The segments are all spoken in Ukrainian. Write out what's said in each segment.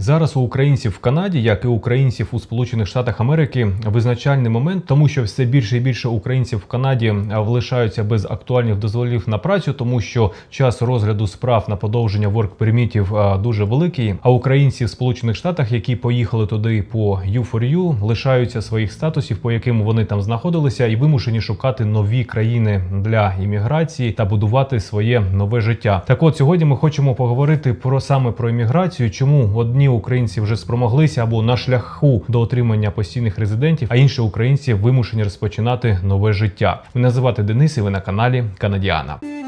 Зараз у українців в Канаді, як і українців у Сполучених Штатах Америки, визначальний момент, тому що все більше і більше українців в Канаді лишаються без актуальних дозволів на працю, тому що час розгляду справ на подовження ворк-пермітів дуже великий. А українці в Сполучених Штатах, які поїхали туди по U4U, лишаються своїх статусів, по яким вони там знаходилися, і вимушені шукати нові країни для імміграції та будувати своє нове життя. Так, от сьогодні ми хочемо поговорити про саме про імміграцію, чому одні українці вже спромоглися або на шляху до отримання постійних резидентів, а інші українці вимушені розпочинати нове життя. Мене звати Денис, і ви на каналі Канадіана.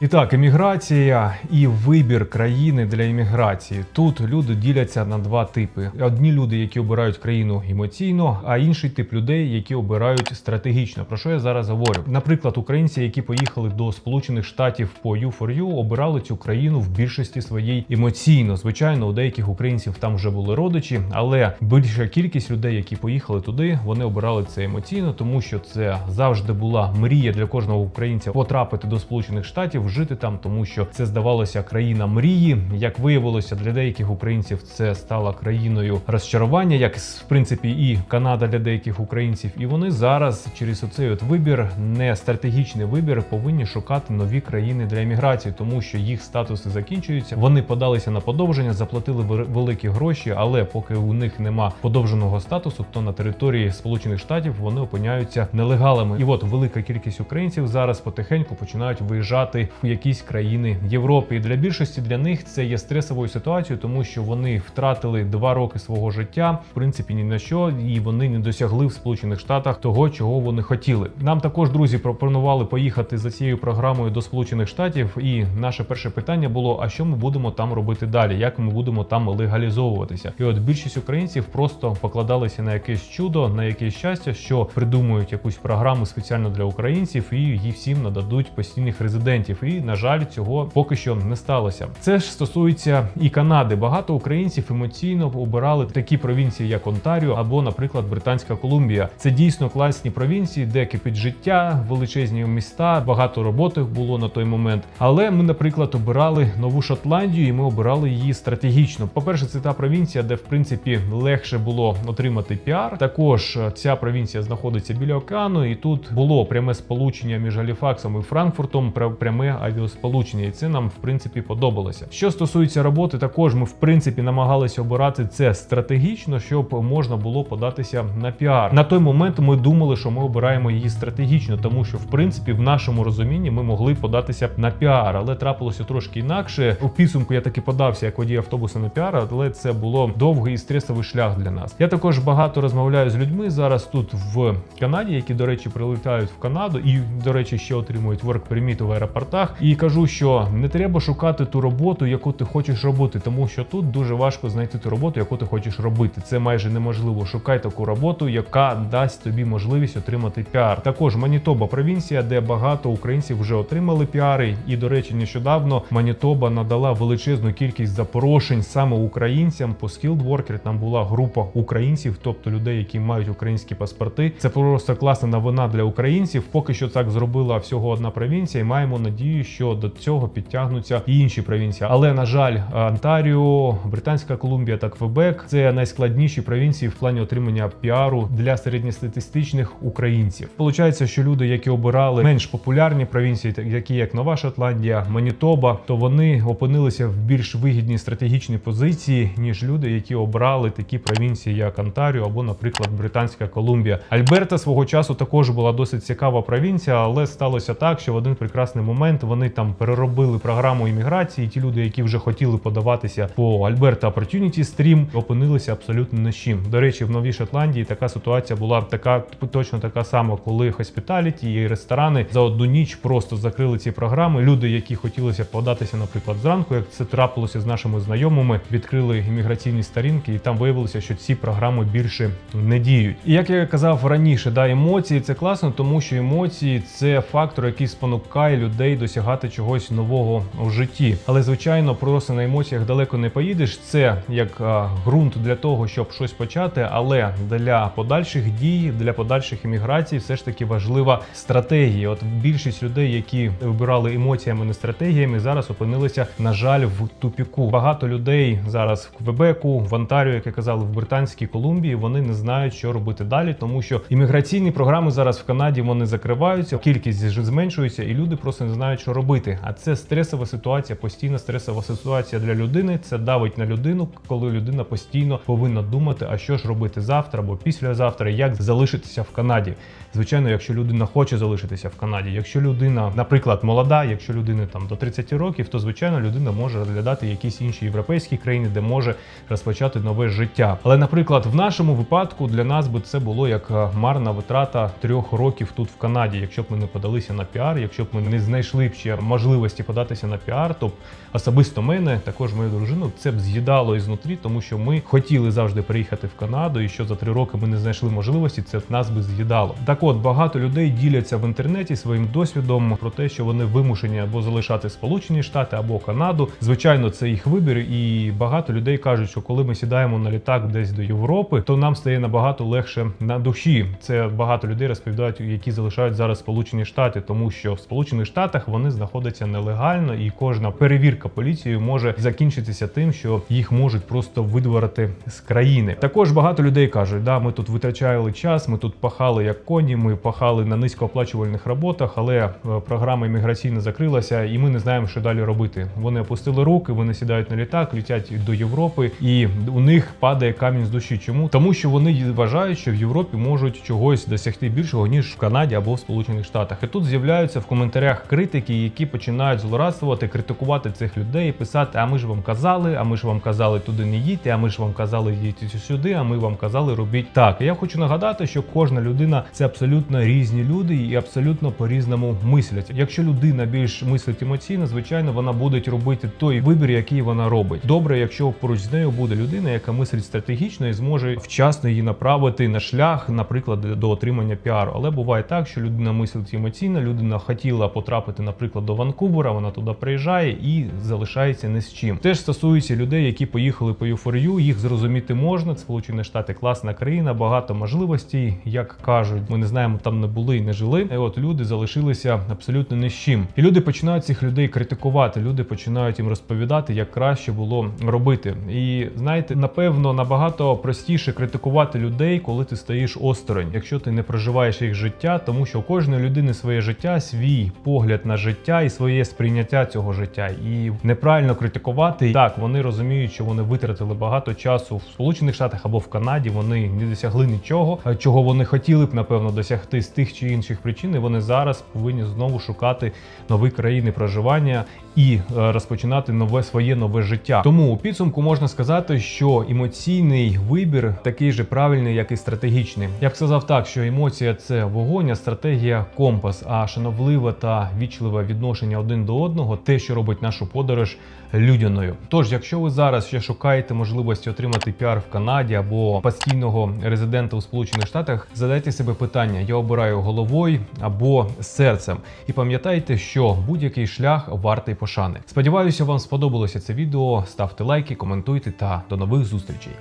І так, еміграція і вибір країни для імміграції. Тут люди діляться на два типи: одні люди, які обирають країну емоційно, а інший тип людей, які обирають стратегічно. Про що я зараз говорю? Наприклад, українці, які поїхали до Сполучених Штатів по U4U, обирали цю країну в більшості своїй емоційно. Звичайно, у деяких українців там вже були родичі, але більша кількість людей, які поїхали туди, вони обирали це емоційно, тому що це завжди була мрія для кожного українця потрапити до Сполучених Штатів, жити там, тому що це здавалося країна мрії. Як виявилося, для деяких українців це стала країною розчарування, як в принципі і Канада для деяких українців. І вони зараз через оцей от вибір, не стратегічний вибір, повинні шукати нові країни для еміграції, тому що їх статуси закінчуються. Вони подалися на подовження, заплатили великі гроші, але поки у них нема подовженого статусу, то на території Сполучених Штатів вони опиняються нелегалами. І от велика кількість українців зараз потихеньку починають виїжджати в якісь країни Європи. І для більшості для них це є стресовою ситуацією, тому що вони втратили два роки свого життя, в принципі, ні на що, і вони не досягли в Сполучених Штатах того, чого вони хотіли. Нам також друзі пропонували поїхати за цією програмою до Сполучених Штатів. І наше перше питання було: а що ми будемо там робити далі? Як ми будемо там легалізовуватися? І от більшість українців просто покладалися на якесь чудо, на якесь щастя, що придумують якусь програму спеціально для українців, і їй всім нададуть постійних резидентів. І на жаль, цього поки що не сталося. Це ж стосується і Канади. Багато українців емоційно обирали такі провінції, як Онтаріо або, наприклад, Британська Колумбія. Це дійсно класні провінції, де кипить життя, величезні міста, багато роботи було на той момент. Але ми, наприклад, обирали нову Шотландію, і ми обирали її стратегічно. По-перше, це та провінція, де в принципі легше було отримати піар. Також е, ця провінція знаходиться біля океану, і тут було пряме сполучення між Галіфаксом і Франкфуртом. пр- Пряме авіасполучення, і це нам в принципі подобалося. Що стосується роботи, також ми в принципі намагалися обирати це стратегічно, щоб можна було податися на піар. На той момент ми думали, що ми обираємо її стратегічно, тому що в принципі в нашому розумінні ми могли податися на піар, але трапилося трошки інакше. У підсумку я таки подався як водій автобуса на піар, але це було довгий і стресовий шлях для нас. Я також багато розмовляю з людьми зараз тут в Канаді, які, до речі, прилітають в Канаду і, до речі, ще отримують work permit в аеропортах. І кажу, що не треба шукати ту роботу, яку ти хочеш робити, тому що тут дуже важко знайти ту роботу, яку ти хочеш робити. Це майже неможливо. Шукай таку роботу, яка дасть тобі можливість отримати піар. Також Манітоба провінція, де багато українців вже отримали піари. І, до речі, нещодавно Манітоба надала величезну кількість запрошень саме українцям по worker. Там була група українців, тобто людей, які мають українські паспорти. Це просто класна новина для українців. Поки що так зробила всього одна провінція, і маємо надію, що до цього підтягнуться і інші провінції. Але на жаль, Онтаріо, Британська Колумбія та Квебек це найскладніші провінції в плані отримання піару для середньостатистичних українців. Получається, що люди, які обирали менш популярні провінції, так- які як Нова Шотландія, Манітоба, то вони опинилися в більш вигідній стратегічній позиції ніж люди, які обрали такі провінції, як Онтаріо або, наприклад, Британська Колумбія. Альберта свого часу також була досить цікава провінція, але сталося так, що в один прекрасний момент вони там переробили програму імміграції. Ті люди, які вже хотіли подаватися по Альберта Opportunity Stream, опинилися абсолютно з чим. До речі, в Новій Шотландії така ситуація була така точно така сама, коли хоспіталіті і ресторани за одну ніч просто закрили ці програми. Люди, які хотілося податися, наприклад, зранку, як це трапилося з нашими знайомими, відкрили імміграційні сторінки, і там виявилося, що ці програми більше не діють. І як я казав раніше, да, емоції це класно, тому що емоції це фактор, який спонукає людей до досягати чогось нового в житті. Але звичайно, просто на емоціях далеко не поїдеш. Це як ґрунт для того, щоб щось почати. Але для подальших дій, для подальших імміграцій, все ж таки важлива стратегія. От більшість людей, які вибирали емоціями, не стратегіями, зараз опинилися, на жаль, в тупіку. Багато людей зараз в Квебеку, в Онтаріо, як я казав, в Британській Колумбії, вони не знають, що робити далі, тому що імміграційні програми зараз в Канаді вони закриваються, кількість зменшується, і люди просто не знають, що робити. А це стресова ситуація, постійна стресова ситуація для людини. Це давить на людину, коли людина постійно повинна думати, а що ж робити завтра або післязавтра, як залишитися в Канаді. Звичайно, якщо людина хоче залишитися в Канаді, якщо людина, наприклад, молода, якщо людина там до 30 років, то звичайно людина може розглядати якісь інші європейські країни, де може розпочати нове життя. Але, наприклад, в нашому випадку для нас би це було як е, марна витрата трьох років тут в Канаді. Якщо б ми не подалися на піар, якщо б ми не знайшли ще можливості податися на піар, то особисто мене, також мою дружину, це б з'їдало ізнутрі, тому що ми хотіли завжди приїхати в Канаду, і що за три роки ми не знайшли можливості, це нас би з'їдало. Так от багато людей діляться в інтернеті своїм досвідом про те, що вони вимушені або залишати Сполучені Штати, або Канаду. Звичайно, це їх вибір, і багато людей кажуть, що коли ми сідаємо на літак десь до Європи, то нам стає набагато легше на душі. Це багато людей розповідають, які залишають зараз Сполучені Штати, тому що в Сполучених Штатах вони знаходяться нелегально, і кожна перевірка поліцією може закінчитися тим, що їх можуть просто видворити з країни. Також багато людей кажуть, да, ми тут витрачали час, ми тут пахали як коні, ми пахали на низькооплачувальних роботах, але е, програма імміграційна закрилася, і ми не знаємо, що далі робити. Вони опустили руки, вони сідають на літак, летять до Європи, і у них падає камінь з душі. Чому? Тому що вони вважають, що в Європі можуть чогось досягти більшого ніж в Канаді або в Сполучених Штатах. І тут з'являються в коментарях критики, які починають злорадствувати, критикувати цих людей, писати: А ми ж вам казали, а ми ж вам казали туди не їдьте, а ми ж вам казали їдьте сюди, а ми вам казали робіть так. Я хочу нагадати, що кожна людина це абсолютно різні люди і абсолютно по-різному мислять. Якщо людина більш мислить емоційно, звичайно, вона буде робити той вибір, який вона робить. Добре, якщо поруч з нею буде людина, яка мислить стратегічно і зможе вчасно її направити на шлях, наприклад, до отримання піару. Але буває так, що людина мислить емоційно, людина хотіла потрапити, наприклад, до Ванкувера, вона туди приїжджає і залишається не з чим. Теж стосується людей, які поїхали по Юфорію, їх зрозуміти можна. Сполучені Штати класна країна, багато можливостей, як кажуть. Ми не знаємо, там не були і не жили. І от люди залишилися абсолютно не з чим. І люди починають цих людей критикувати. Люди починають їм розповідати, як краще було робити. І знаєте, напевно, набагато простіше критикувати людей, коли ти стоїш осторонь, якщо ти не проживаєш їх життя, тому що у кожної людини своє життя, свій погляд на життя і своє сприйняття цього життя. І неправильно критикувати. Так, вони розуміють, що вони витратили багато часу в Сполучених Штатах або в Канаді. Вони не досягли нічого, е, чого вони хотіли б напевно досягти з тих чи інших причин. І вони зараз повинні знову шукати нові країни проживання і е, розпочинати нове своє нове життя. Тому у підсумку можна сказати, що емоційний вибір такий же правильний, як і стратегічний. Я б сказав так, що емоція це вогонь, а стратегія компас. А шановливе та вічливе відношення один до одного те, що робить нашу подорож людяною. Тож, якщо ви зараз ще шукаєте можливості отримати піар в Канаді або постійного резидента у Сполучених Штатах, задайте себе питання: я обираю головою або серцем. І пам'ятайте, що будь-який шлях вартий пошани. Сподіваюся, вам сподобалося це відео. Ставте лайки, коментуйте та до нових зустрічей.